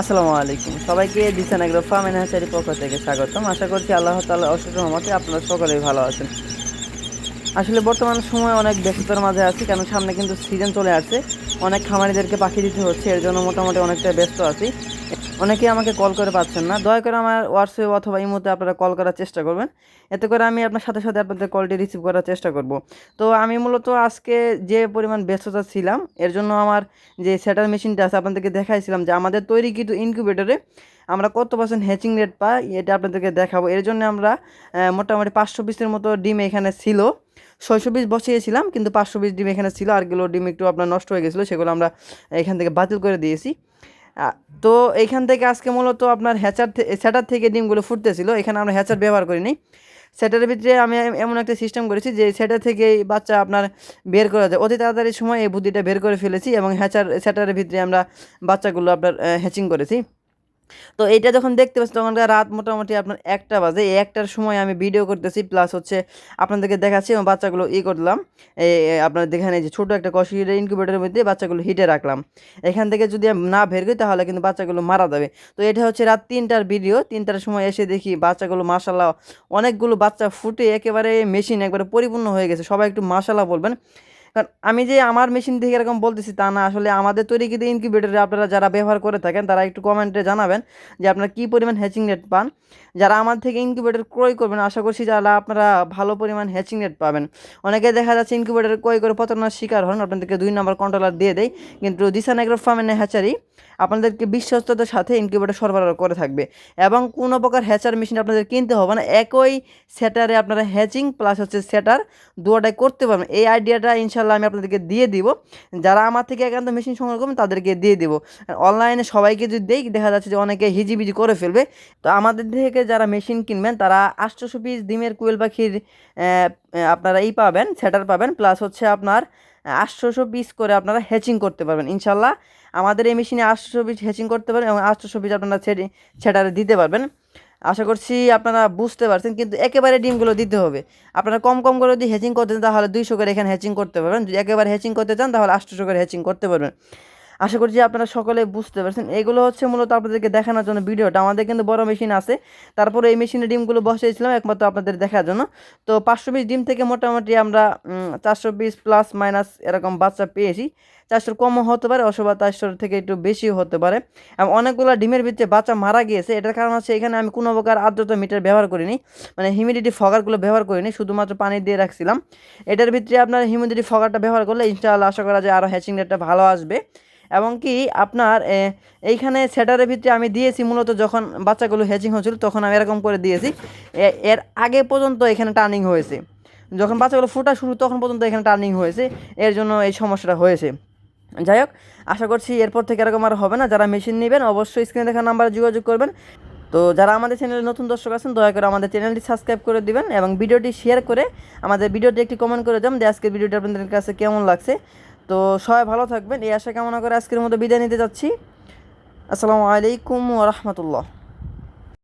আসসালামু আলাইকুম। সবাইকে দিসান এগ্রো ফার্ম এন্ড পক্ষ থেকে স্বাগতম। আশা করছি আল্লাহ তাআলা অশেষ রহমতে আপনারা সকলেই ভালো আছেন। আসলে বর্তমান সময় অনেক ব্যস্ততার মাঝে আছি, কেন সামনে কিন্তু সিজন চলে আসছে। অনেক খামারিদেরকে পাখি দিতে হচ্ছে, এর জন্য মোটামুটি অনেকটা ব্যস্ত আছি। অনেকেই আমাকে কল করে পাচ্ছেন না। দয়া করে আমার হোয়াটসঅ্যাপ অথবা এই মুহূর্তে আপনারা কল করার চেষ্টা করবেন। এতে করে আমি আপনার সাথে সাথে আপনাদের কলটি রিসিভ করার চেষ্টা করব। তো আমি মূলত আজকে যে পরিমাণ ব্যস্ততা ছিলাম, এর জন্য আমার যে সেটার মেশিনটা আছে আপনাদেরকে দেখাইছিলাম যে আমাদের তৈরি কিন্তু ইনকিউবেটরে আমরা কত পার্সেন্ট হ্যাচিং রেট পাই, এটা আপনাদেরকে দেখাবো। এর জন্য আমরা মোটামুটি পাঁচশো পিসের মতো ডিম এখানে ছিল। ছয়শো পিস বসিয়েছিলাম, কিন্তু পাঁচশো পিস ডিম এখানে ছিল আরগুলো ডিম একটু আপনার নষ্ট হয়ে গেছিল, সেগুলো আমরা এখান থেকে বাতিল করে দিয়েছি। তো এইখান থেকে আজকে মূলত আপনার হ্যাচার স্যাটার থেকে ডিমগুলো ফুটতেছিল, এখানে আমরা হ্যাচার ব্যবহার করিনি। সেটার ভিতরে আমি এমন একটা সিস্টেম করেছি যে সেটা থেকে বাচ্চা আপনার বের করা যায়। অতি তাড়াতাড়ি সময় এই বুদ্ধিটা বের করে ফেলেছি এবং হ্যাচার সেটারের ভিতরে আমরা বাচ্চাগুলো আপনার হ্যাচিং করেছি। তো এটা যখন দেখতে পাচ্ছি তখন রাত মোটামুটি আপনার একটা বাজে। এই একটার সময় আমি ভিডিও করতেছি প্লাস হচ্ছে আপনাদেরকে দেখাচ্ছি এবং বাচ্চাগুলো ই করলাম। এই আপনার দেখেন যে ছোটো একটা কষির ইনকিউবেটারের মধ্যে বাচ্চাগুলো হিটে রাখলাম। এখান থেকে যদি না বের করি, তাহলে কিন্তু বাচ্চাগুলো মারা যাবে। তো এটা হচ্ছে রাত তিনটার ভিডিও তিনটার সময় এসে দেখি বাচ্চাগুলো মাসাল্লাহ অনেকগুলো বাচ্চা ফুটে একেবারে মেশিন একবারে পরিপূর্ণ হয়ে গেছে। সবাই একটু মাসাল্লাহ বলবেন। কারণ আমি যে আমার মেশিন থেকে এরকম বলতেছি তা না। আসলে আমাদের তৈরি কিন্তু ইনকিউবেটরে আপনারা যারা ব্যবহার করে থাকেন, তারা একটু কমেন্টে জানাবেন যে আপনারা কী পরিমাণ হ্যাচিং রেট পান। যারা আমার থেকে ইনকিউবেটর ক্রয় করবেন, আশা করছি যারা আপনারা ভালো পরিমাণ হ্যাচিং রেট পাবেন। অনেকে দেখা যাচ্ছে ইনকিউবেটর ক্রয় করে প্রতারণার শিকার হন, আপনাদেরকে দুই নম্বর কন্ট্রোলার দিয়ে দেয় কিন্তু দিশান এগ্রো ফার্মের হ্যাচারি আপনাদেরকে বিশ্বস্ততার সাথে ইনকিউবেটর সরবরাহ করে থাকবে। এবং কোনো প্রকার হ্যাচার মেশিন আপনাদের কিনতে হবে না, একই সেটারে আপনারা হ্যাচিং প্লাস হচ্ছে সেটার দুয়াটাই করতে পারবেন। এই আইডিয়াটা ইনশাল্লাহ আমি আপনাদেরকে দিয়ে দিব। যারা আমার থেকে একান্ত মেশিন সংগ্রহ করবেন, তাদেরকে দিয়ে দিব। অনলাইনে সবাইকে যদি দেই, দেখা যাচ্ছে যে অনেকে হিজিবিজি করে ফেলবে। তো আমাদের থেকে যারা মেশিন কিনবেন, তারা আটশোশো পিস ডিমের কুয়েল পাখির আপনারা এই পাবেন, সেটার পাবেন। প্লাস হচ্ছে আপনার আটশোশো পিস করে আপনারা হ্যাচিং করতে পারবেন। ইনশাল্লাহ আমাদের এই মেশিনে আটশোশো পিস হ্যাচিং করতে পারবেন এবং আটশোশো পিস আপনারা সেটারে দিতে পারবেন। আশা করছি আপনারা বুঝতে পারছেন, কিন্তু একেবারে ডিমগুলো দিতে হবে। আপনারা কম কম করে যদি হ্যাচিং করতে চান, তাহলে দুইশো করে এখানে হ্যাচিং করতে পারবেন। যদি একেবারে হ্যাচিং করতে চান, তাহলে আটশোশো করে হ্যাচিং করতে পারবেন। আশা করছি আপনারা সকলে বুঝতে পারছেন। এগুলো হচ্ছে মূলত আপনাদেরকে দেখানোর জন্য ভিডিওটা। আমাদের কিন্তু বড় মেশিন আছে। তারপরে এই মেশিনে ডিমগুলো বসিয়েছিলাম একমাত্র আপনাদের দেখার জন্য। তো পাঁচশো পিস ডিম থেকে মোটামুটি আমরা চারশো পিস প্লাস মাইনাস এরকম বাচ্চা পেয়েছি। চারশোর কমও হতে পারে অথবা চারশোর থেকে একটু বেশিও হতে পারে। এবং অনেকগুলো ডিমের ভিতরে বাচ্চা মারা গিয়েছে। এটার কারণ হচ্ছে এখানে আমি কোনো প্রকার আর্দ্রতা মিটার ব্যবহার করিনি। মানে হিউমিডিটি ফগারগুলো ব্যবহার করিনি। শুধুমাত্র পানি দিয়ে রাখছিলাম। এটার ভিতরে আপনার হিউমিডিটি ফগারটা ব্যবহার করলে ইনশাআল্লাহ আশা করা যায় আরও হ্যাচিং রেটটা ভালো আসবে। এবং কি আপনার এইখানে সেটারের ভিতরে আমি দিয়েছি মূলত যখন বাচ্চাগুলো হ্যাচিং হয়েছিল তখন আমি এরকম করে দিয়েছি। এর আগে পর্যন্ত এখানে টার্নিং হয়েছে। যখন বাচ্চাগুলো ফোটা শুরু তখন পর্যন্ত এখানে টার্নিং হয়েছে। এর জন্য এই সমস্যাটা হয়েছে। যাই হোক, আশা করছি এরপর থেকে এরকম আর হবে না। যারা মেশিন নেবেন অবশ্যই স্ক্রিনে দেখা নাম্বারে যোগাযোগ করবেন। তো যারা আমাদের চ্যানেলে নতুন দর্শক আছেন, দয়া করে আমাদের চ্যানেলটি সাবস্ক্রাইব করে দিবেন এবং ভিডিওটি শেয়ার করে আমাদের ভিডিওটি একটি কমেন্ট করে যান যে আজকের ভিডিওটি আপনাদের কাছে কেমন লাগছে। তো সবাই ভালো থাকবেন। এই আশা কামনা করে আজকের মতো বিদায় নিতে যাচ্ছি। আসসালামু আলাইকুম ওরহমতুল্লাহ